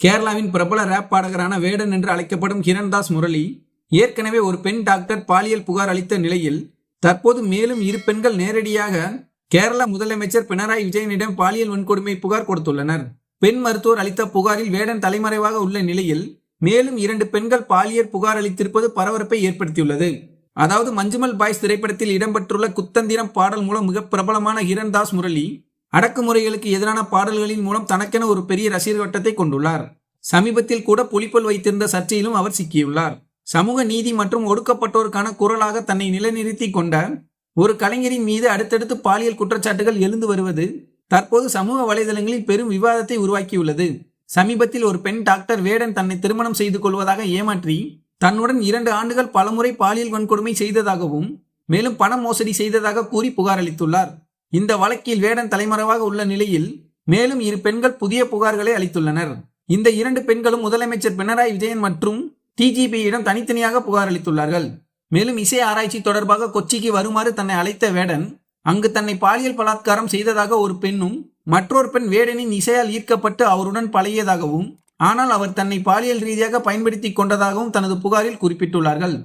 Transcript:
கேரளாவின் பிரபல ரேப் பாடகரான வேடன் என்று அழைக்கப்படும் கிரண்தாஸ் முரளி ஏற்கனவே ஒரு பெண் டாக்டர் பாலியல் புகார் அளித்த நிலையில் தற்போது மேலும் இரு பெண்கள் நேரடியாக கேரள முதலமைச்சர் பினராயி விஜயனிடம் பாலியல் வன்கொடுமை புகார் கொடுத்துள்ளனர். பெண் மருத்துவர் அளித்த புகாரில் வேடன் தலைமறைவாக உள்ள நிலையில் மேலும் இரண்டு பெண்கள் பாலியல் புகார் அளித்திருப்பது பரபரப்பை ஏற்படுத்தியுள்ளது. அதாவது மஞ்சுமல் பாய்ஸ் திரைப்படத்தில் இடம்பெற்றுள்ள குத்தந்திரம் பாடல் மூலம் மிக பிரபலமான ஹிரண்தாஸ் முரளி அடக்குமுறைகளுக்கு எதிரான பாடல்களின் மூலம் தனக்கென ஒரு பெரிய ரசிகர் வட்டத்தை கொண்டுள்ளார். சமீபத்தில் கூட புலிப்பல் வைத்திருந்த சர்ச்சையிலும் அவர் சிக்கியுள்ளார். சமூக நீதி மற்றும் ஒடுக்கப்பட்டோருக்கான குரலாக தன்னை நிலைநிறுத்தி கொண்ட ஒரு கலைஞரின் மீது அடுத்தடுத்து பாலியல் குற்றச்சாட்டுகள் எழுந்து வருவது தற்போது சமூக வலைதளங்களில் பெரும் விவாதத்தை உருவாக்கியுள்ளது. சமீபத்தில் ஒரு பெண் டாக்டர் வேடன் தன்னை திருமணம் செய்து கொள்வதாக ஏமாற்றி தன்னுடன் இரண்டு ஆண்டுகள் பலமுறை பாலியல் வன்கொடுமை செய்ததாகவும் மேலும் பண மோசடி செய்ததாக கூறி புகாரளித்துள்ளார். இந்த வழக்கில் வேடன் தலைமறைவாக உள்ள நிலையில் மேலும் இரு பெண்கள் புதிய புகார்களை அளித்துள்ளனர். இந்த இரண்டு பெண்களும் முதலமைச்சர் பினராயி விஜயன் மற்றும் டிஜிபியிடம் தனித்தனியாக புகார் அளித்துள்ளார்கள். மேலும் இசை ஆராய்ச்சி தொடர்பாக கொச்சிக்கு வருமாறு தன்னை அழைத்த வேடன் அங்கு தன்னை பாலியல் பலாத்காரம் செய்ததாக ஒரு பெண்ணும் மற்றொரு பெண் வேடனின் இசையால் ஈர்க்கப்பட்டு அவருடன் பழகியதாகவும் ஆனால் அவர் தன்னை பாலியல் ரீதியாக பயன்படுத்தி கொண்டதாகவும் தனது புகாரில் குறிப்பிட்டுள்ளார்கள்.